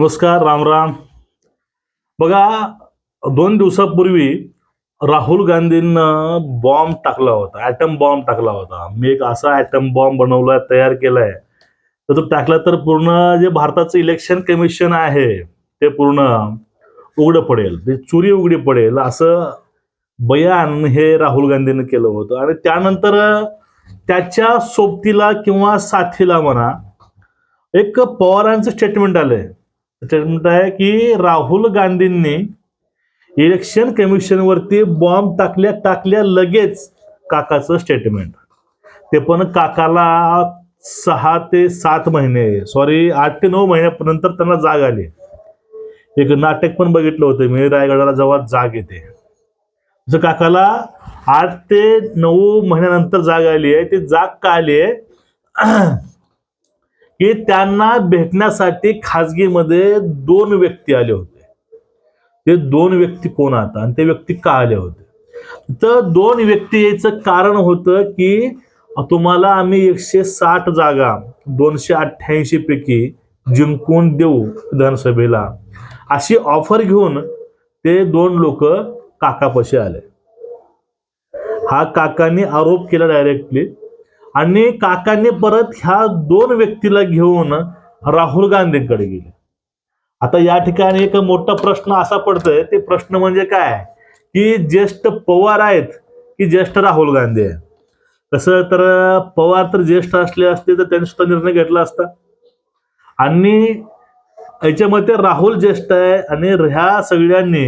नमस्कार राम राम. बघा दोन दिवसापूर्वी राहुल गांधींनं बॉम्ब टाकला होता ॲटम बॉम्ब टाकला होता. मी एक असा ॲटम बॉम्ब बनवलाय तयार केलाय. तर तो टाकला तर पूर्ण जे भारताचं इलेक्शन कमिशन आहे ते पूर्ण उघडं पडेल. ते चुरी उघडी पडेल असं बयान हे राहुल गांधीनं केलं होतं. आणि त्यानंतर त्याच्या सोबतीला किंवा साथीला म्हणा एक पवारांचं स्टेटमेंट आलंय. स्टेटमेंट आहे की राहुल गांधींनी इलेक्शन कमिशनवरती बॉम्ब टाकल्या टाकल्या लगेच काकाचं स्टेटमेंट ते पण काकाला सहा ते सात महिने सॉरी आठ ते नऊ महिन्यापर्यंत त्यांना जाग आली. एक नाटक पण बघितलं होतं मी रायगडाला जेव्हा जाग येते. जर काकाला आठ ते नऊ महिन्यानंतर जाग आली आहे ती जाग का आली आहे? की त्यांना भेटण्यासाठी खाजगीमध्ये दोन व्यक्ती आले होते. ते दोन व्यक्ती कोण आता आणि ते व्यक्ती का आले होते? तर दोन व्यक्ती यायचं कारण होतं की तुम्हाला आम्ही एकशे साठ जागा दोनशे अठ्ठ्याऐंशी पैकी जिंकून देऊ विधानसभेला. अशी ऑफर घेऊन ते दोन लोक काकापाशी आले. हा काकांनी आरोप केला डायरेक्टली आणि काकांनी परत ह्या दोन व्यक्तीला घेऊन राहुल गांधींकडे गेले. आता या ठिकाणी एक मोठा प्रश्न असा पडतोय ते प्रश्न म्हणजे काय? की ज्येष्ठ पवार आहेत की ज्येष्ठ राहुल गांधी आहे कसं तर पवार तर ज्येष्ठ असले असते तर त्यांनी सुद्धा निर्णय घेतला असता. आणि याच्यामध्ये राहुल ज्येष्ठ आहे आणि ह्या सगळ्यांनी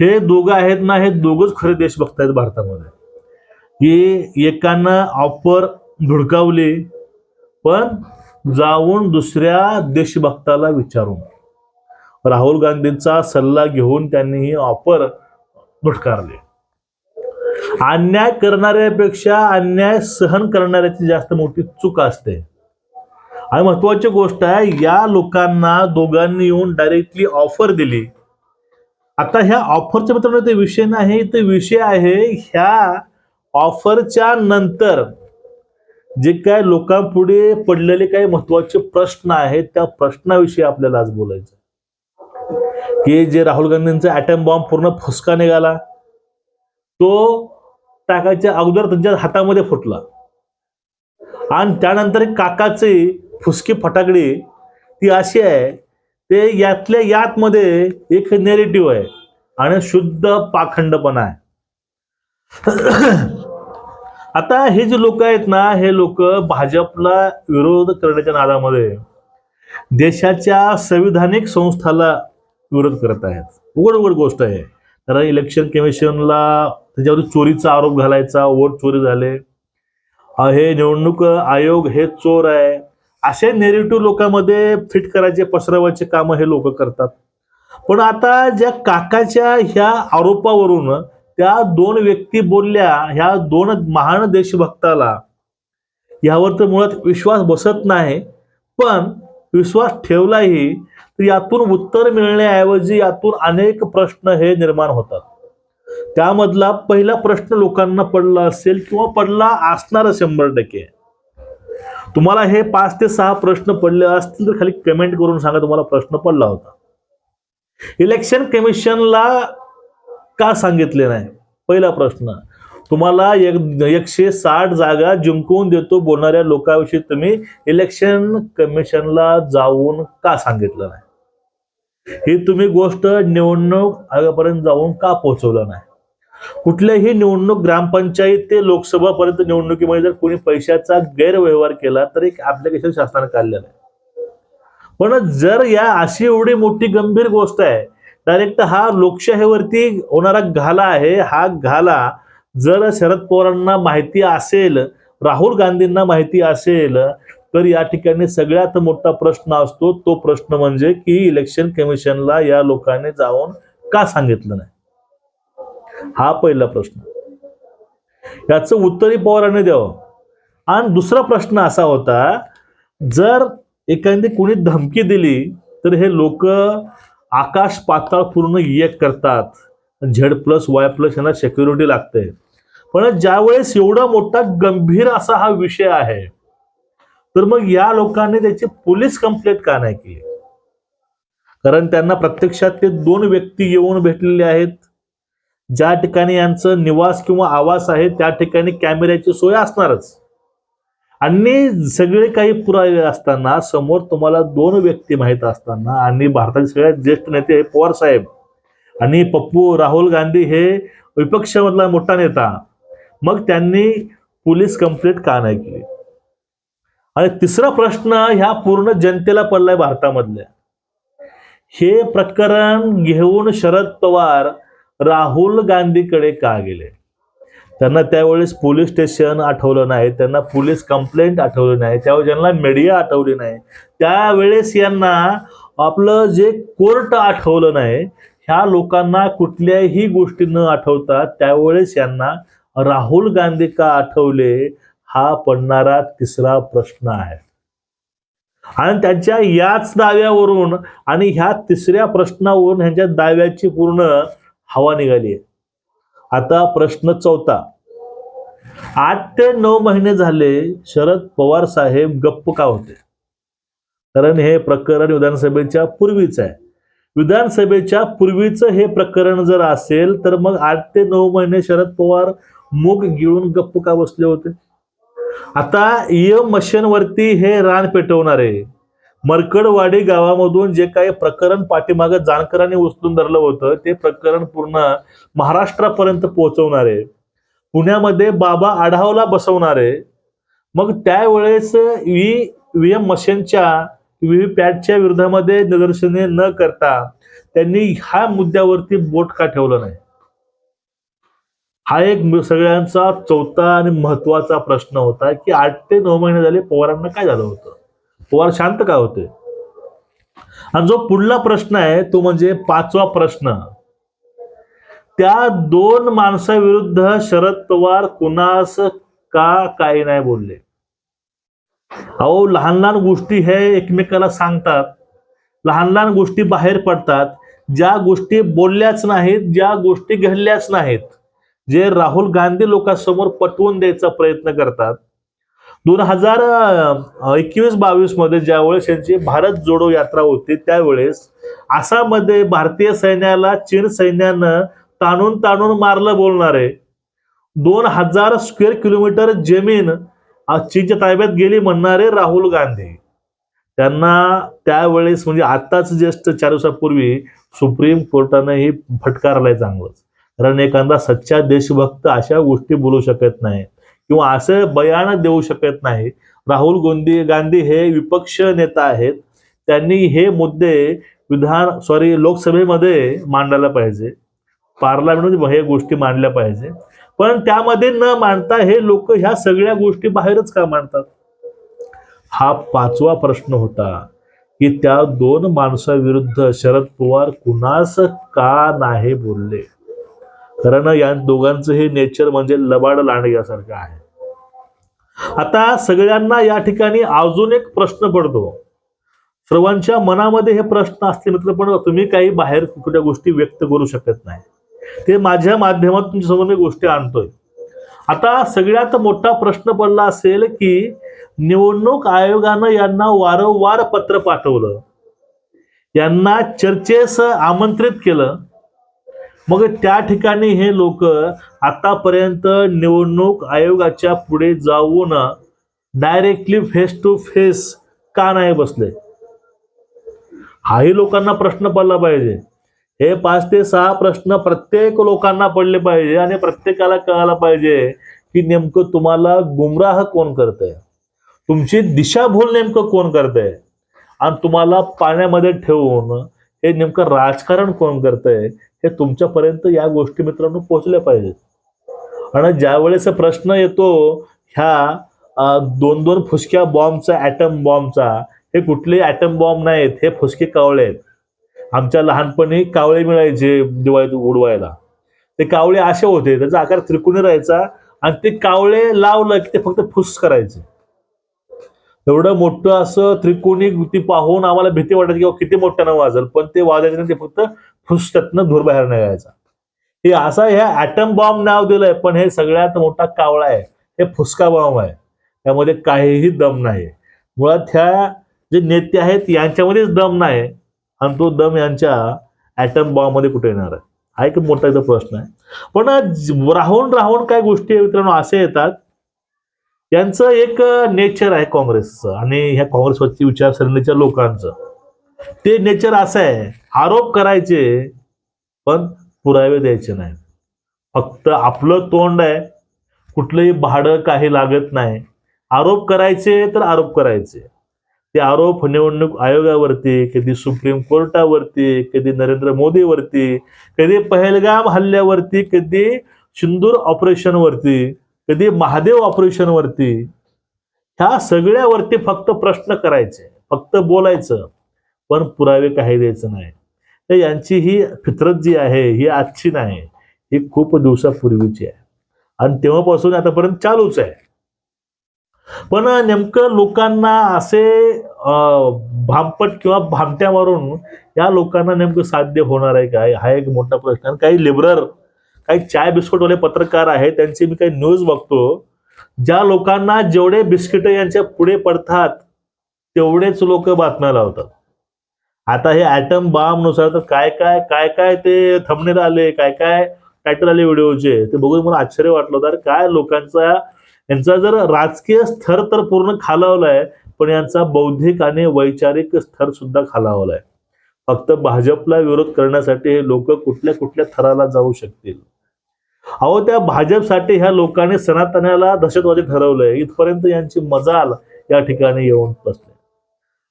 हे दोघं आहेत ना हे दोघच खरे देशभक्त आहेत भारतामध्ये. की एकानं ऑफर धुडकावली पण जाऊन दुसऱ्या देशभक्ताला विचारून. राहुल गांधींचा सल्ला घेऊन त्यांनी ही ऑफर धुडकारली. अन्याय करणाऱ्यापेक्षा अन्याय सहन करणाऱ्याची जास्त मोठी चूक असते. आणि महत्वाची गोष्ट आहे या लोकांना दोघांनी येऊन डायरेक्टली ऑफर दिली. आता ह्या ऑफरच्या मित्रांनो ते विषय नाही ते विषय आहे ह्या ऑफरच्या नंतर जे काय लोकांपुढे पडलेले काही महत्त्वाचे प्रश्न आहेत त्या प्रश्नाविषयी आपल्याला आज बोलायचं की जे राहुल गांधींचा अॅटम बॉम्ब पूर्ण फुसका निघाला तो टाकायच्या अगोदर त्यांच्या हातामध्ये फुटला. आणि त्यानंतर एक काकाचे फुसकी फटाकडी ती अशी आहे ते यातल्या यातमध्ये एक नेरेटिव्ह आहे आणि शुद्ध पाखंडपणा आहे. आता हे जे लोक आहेत ना हे लोक भाजपला विरोध करण्याच्या नादामध्ये देशाच्या संविधानिक संस्थाला विरोध करत आहेत. उघड उघड गोष्ट आहे. कारण इलेक्शन कमिशनला त्याच्यावर चोरीचा आरोप घालायचा वोट चोरी झाले. हे निवडणूक आयोग हे चोर आहे. असे नेरेटिव्ह लोकांमध्ये फिट करायचे पसरवायचे काम हे लोक करतात. पण आता ज्या काकाच्या ह्या आरोपावरून त्या दोन व्यक्ती बोलल्या ह्या दोन महान देशभक्ताला यावर तर मुळात विश्वास बसत नाही पण विश्वास ठेवलाही तर यातून उत्तर मिळण्याऐवजी यातून अनेक प्रश्न हे निर्माण होतात. त्यामधला पहिला प्रश्न लोकांना पडला असेल किंवा पडला असणार शंभर टक्के. तुम्हाला हे पाच ते सहा प्रश्न पडले असतील तर खाली कमेंट करून सांगा तुम्हाला प्रश्न पडला होता. इलेक्शन कमिशनला का सांगितले नाही? पहिला प्रश्न तुम्हाला एक एकशे साठ जागा जिंकवून देतो बोलणाऱ्या लोकांविषयी तुम्ही इलेक्शन कमिशनला जाऊन का सांगितलं नाही? ही तुम्ही गोष्ट निवडणूक आयोगापर्यंत जाऊन का पोहोचवलं नाही? कुठल्याही निवडणूक ग्रामपंचायत ते लोकसभापर्यंत निवडणुकीमध्ये जर कोणी पैशाचा गैरव्यवहार केला तर एक ऍप्लिकेशन शासनाने काढलेलं आहे पण जर या अशी एवढी मोठी गंभीर गोष्ट आहे डायरेक्ट हा लोकशाहीवरती होणारा घाला आहे. हा घाला जर शरद पवारांना माहिती असेल राहुल गांधींना माहिती असेल तर या ठिकाणी सगळ्यात मोठा प्रश्न असतो. तो प्रश्न म्हणजे की इलेक्शन कमिशनला या लोकांनी जाऊन का सांगितलं नाही? हा पहिला प्रश्न. याचं उत्तरही पवारांनी द्यावं. आणि दुसरा प्रश्न असा होता जर एखादी कोणी धमकी दिली तर हे लोक आकाश पाताळ पूर्ण एक करतात. झेड प्लस वाय प्लस यांना सेक्युरिटी लागते. पण ज्यावेळेस एवढा मोठा गंभीर असा हा विषय आहे तर मग या लोकांनी त्याची पोलीस कंप्लेंट का नाही केली? कारण त्यांना प्रत्यक्षात ते दोन व्यक्ती येऊन भेटलेले आहेत. ज्या ठिकाणी यांचं निवास किंवा आवास आहे त्या ठिकाणी कॅमेऱ्याची सोय असणारच. आणि सगळे काही पुरावे असताना समोर तुम्हाला दोन व्यक्ती माहीत असताना आणि भारताचे सगळ्यात ज्येष्ठ नेते हे पवार साहेब आणि पप्पू राहुल गांधी हे विपक्षामधला मोठा नेता. मग त्यांनी पोलीस कंप्लेंट का नाही केली? आणि तिसरा प्रश्न ह्या पूर्ण जनतेला पडलाय भारतामधल्या. हे प्रकरण घेऊन शरद पवार राहुल गांधीकडे का गेले? त्यांना त्यावेळेस पोलीस स्टेशन आठवलं नाही त्यांना पोलीस कंप्लेंट आठवली नाही त्यावेळेस ज्यांना मीडिया आठवली नाही त्यावेळेस यांना आपलं जे कोर्ट आठवलं नाही ह्या लोकांना कुठल्याही गोष्टी न आठवता त्यावेळेस यांना राहुल गांधी का आठवले हा पडणारा तिसरा प्रश्न आहे. आणि त्यांच्या याच दाव्यावरून आणि ह्या तिसऱ्या प्रश्नावरून ह्यांच्या दाव्याची पूर्ण हवा निघाली आहे. आता प्रश्न चौथा. आठ ते नऊ महिने झाले शरद पवार साहेब गप्प का होते? कारण हे प्रकरण विधानसभेच्या पूर्वीच आहे. विधानसभेच्या पूर्वीचं हे प्रकरण जर असेल तर मग आठ ते नऊ महिने शरद पवार मूग गिळून गप्प का बसले होते? आता ईएम मशीनवरती हे रान पेटवणारे मरकडवाडी गावामधून जे काही प्रकरण पाठीमागं जानकरांनी उचलून धरलं होतं ते प्रकरण पूर्ण महाराष्ट्रापर्यंत पोहोचवणारे पुण्यामध्ये बाबा आढावला बसवणारे मग त्यावेळेस व्ही व्ही एम मशीनच्या व्ही पॅटच्या विरोधामध्ये निदर्शने न करता त्यांनी ह्या मुद्द्यावरती बोट का ठेवलं नाही? हा एक सगळ्यांचा चौथा आणि महत्त्वाचा प्रश्न होता की आठ ते नऊ महिने झाले पवारांना काय झालं होतं? पवार शांत का होते? आणि जो पुढला प्रश्न आहे तो म्हणजे पाचवा प्रश्न. त्या दोन माणसाविरुद्ध शरद पवार कुणास का काही नाही बोलले? अहो लहान लहान गोष्टी हे एकमेकाला सांगतात. लहान लहान गोष्टी बाहेर पडतात. ज्या गोष्टी बोलल्याच नाहीत ज्या गोष्टी घडल्याच नाहीत जे राहुल गांधी लोकांसमोर पटवून द्यायचा प्रयत्न करतात दोन हजार एकवीस बावीसमध्ये ज्यावेळेस यांची भारत जोडो यात्रा होती त्यावेळेस आसाममध्ये भारतीय सैन्याला चीन सैन्यानं ताणून ताणून मारलं बोलणारे. दोन हजार स्क्वेअर किलोमीटर जमीन चीनच्या ताब्यात गेली म्हणणारे राहुल गांधी. त्यांना त्यावेळेस म्हणजे आताच जस्ट चार दिवसापूर्वी सुप्रीम कोर्टानं ही फटकारलाय चांगलंच. कारण एखादा सच्चा देशभक्त अशा गोष्टी बोलू शकत नाही. किंवा असं बयान देऊ शकत नाही. राहुल गांधी गांधी हे विपक्ष नेता आहेत. त्यांनी हे मुद्दे विधान सॉरी लोकसभेमध्ये मांडायला पाहिजे. पार्लमेंटमध्ये हे गोष्टी मांडल्या पाहिजे. पण त्यामध्ये न मांडता हे लोक ह्या सगळ्या गोष्टी बाहेरच का मांडतात? हा पाचवा प्रश्न होता की त्या दोन माणसाविरुद्ध शरद पवार कुणास का नाही बोलले? कारण या दोघांचं हे नेचर म्हणजे लबाड लांडग्यासारखं आहे. आता सगळ्यांना या ठिकाणी अजून एक प्रश्न पडतो. सर्वांच्या मनामध्ये हे प्रश्न असतील मित्र पण तुम्ही काही बाहेर कुठल्या गोष्टी व्यक्त करू शकत नाही. ते माझ्या माध्यमातून तुमच्यासमोर मी गोष्टी आणतोय. आता सगळ्यात मोठा प्रश्न पडला असेल की निवडणूक आयोगानं यांना वारंवार पत्र पाठवलं. यांना चर्चेस आमंत्रित केलं. मग त्या ठिकाणी हे लोक आतापर्यंत निवडणूक आयोगाच्या पुढे जाऊन डायरेक्टली फेस टू फेस का नाही बसले? हाही लोकांना प्रश्न पडला पाहिजे. हे पाच ते सहा प्रश्न प्रत्येक लोकांना पडले पाहिजे आणि प्रत्येकाला कळायला पाहिजे की नेमकं तुम्हाला गुमराह कोण करतंय? तुमची दिशाभूल नेमकं कोण करतंय? आणि तुम्हाला पाण्यामध्ये ठेवून हे नेमकं राजकारण कोण करतंय हे तुमच्यापर्यंत या गोष्टी मित्रांनो पोहोचल्या पाहिजेत. आणि ज्यावेळेस प्रश्न येतो ह्या दोन दोन फुसक्या बॉम्बचा ॲटम बॉम्बचा हे कुठले ॲटम बॉम्ब नाहीत हे फुसके कावळे आहेत. आमच्या लहानपणी कावळे मिळायचे दिवाळीत उडवायला. ते कावळे असे होते त्याचा आकार त्रिकोणी राहायचा आणि ते कावळे लावलं की ते फक्त फुस करायचे. एवढं मोठं असं त्रिकोणी ती पाहून आम्हाला भीती वाटायची किंवा किती मोठ्यानं वाजल. पण ते वाजायचं ते फक्त फुस धूर बाहेर निघायचा. हे असा ह्या ॲटम बॉम्ब नाव दिलंय पण हे सगळ्यात मोठा कावळा आहे. हे फुसका बॉम्ब आहे. त्यामध्ये काहीही दम नाही. मुळात ह्या जे नेते आहेत यांच्यामध्येच दम नाही. आणि तो दम यांच्या ॲटम बॉम्बमध्ये कुठे येणार आहे? हा एक मोठा इथं प्रश्न आहे. पण राहून राहून काय गोष्टी आहे मित्रांनो असे येतात यांचं एक नेचर आहे काँग्रेसचं आणि ह्या काँग्रेसवरची विचारसरणीच्या लोकांचं. ते नेचर असं आहे आरोप करायचे पण पुरावे द्यायचे नाही फक्त आपलं तोंड आहे कुठलंही भाडं काही लागत नाही. आरोप करायचे तर आरोप करायचे. ते आरोप निवडणूक आयोगावरती कधी सुप्रीम कोर्टावरती कधी नरेंद्र मोदीवरती कधी पहलगाम हल्ल्यावरती कधी सिंदूर ऑपरेशनवरती कधी महादेव ऑपरेशनवरती ह्या सगळ्यावरती फक्त प्रश्न करायचे फक्त बोलायचं पण पुरावे काही द्यायचं नाही. तर यांची ही फितरत जी आहे ही आजची नाही ही खूप दिवसापूर्वीची आहे. आणि तेव्हापासून आतापर्यंत चालूच आहे. पण नेमकं लोकांना असे भांपट भामपट किंवा भामट्या मारून या लोकांना नेमकं साध्य होणार आहे काय? हा एक मोठा प्रश्न आणि काही लिबरल काही चाय बिस्कुटवाले पत्रकार आहेत त्यांची मी काही न्यूज बघतो. ज्या लोकांना जेवढे बिस्किट यांच्या पुढे पडतात तेवढेच लोक बातम्या लावतात. आता हे ॲटम बामनुसार तर काय काय काय काय ते थंबनेल आले काय काय टायटल आले व्हिडिओचे ते बघून मला आश्चर्य वाटलं होतं. काय लोकांचा यांचा जर राजकीय स्तर तर पूर्ण खालावलाय पण यांचा बौद्धिक आणि वैचारिक स्तर सुद्धा खालावलाय. फक्त भाजपला विरोध करण्यासाठी हे लोक कुठल्या कुठल्या थराला जाऊ शकतील? अहो त्या भाजपसाठी ह्या लोकांनी सनातनाला दहशतवादी ठरवलंय. इथपर्यंत यांची मजाल या ठिकाणी येऊन बसले.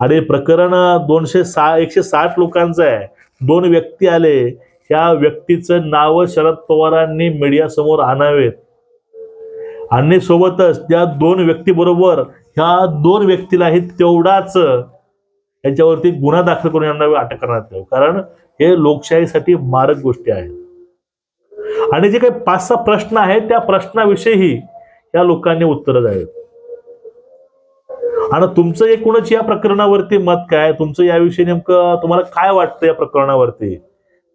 आणि प्रकरण दोनशे सा एकशे साठ लोकांचं आहे. दोन व्यक्ती आले. ह्या व्यक्तीचं नाव शरद पवारांनी मीडियासमोर आणावेत. आणि सोबतच त्या दोन व्यक्तीबरोबर ह्या दोन व्यक्तीलाही तेवढाच यांच्यावरती गुन्हा दाखल करून यांना अटक करण्यात येऊ कारण हे लोकशाहीसाठी मारक गोष्टी आहेत. आणि जे काही पाच सहा प्रश्न आहेत त्या प्रश्नाविषयी या लोकांनी उत्तरं द्यावीत. आणि तुमचं एकूणच या प्रकरणावरती मत काय? तुमचं याविषयी नेमकं तुम्हाला काय वाटतं या प्रकरणावरती?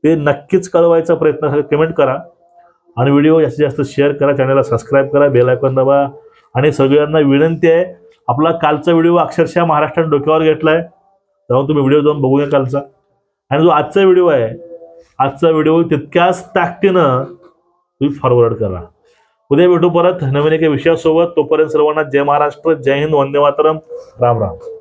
ते नक्कीच कळवायचा प्रयत्न कमेंट करा. आणि व्हिडिओ जास्तीत जास्त शेअर करा चॅनलला सबस्क्राईब करा बेल आयकॉन दाबा. आणि सगळ्यांना विनंती आहे आपला कालचा व्हिडिओ अक्षरशः महाराष्ट्राने डोक्यावर घेतलाय. जाऊन तुम्ही व्हिडिओ जाऊन बघू कालचा. आणि जो आजचा व्हिडिओ आहे आजचा व्हिडिओ तितक्याच ताकदीनं तुम्ही फॉरवर्ड करा. उद्या भेटू परत. नवीन एका विषयासोबत. तोपर्यंत सर्वांना जय महाराष्ट्र. जय हिंद. वंदे मातरम. राम राम.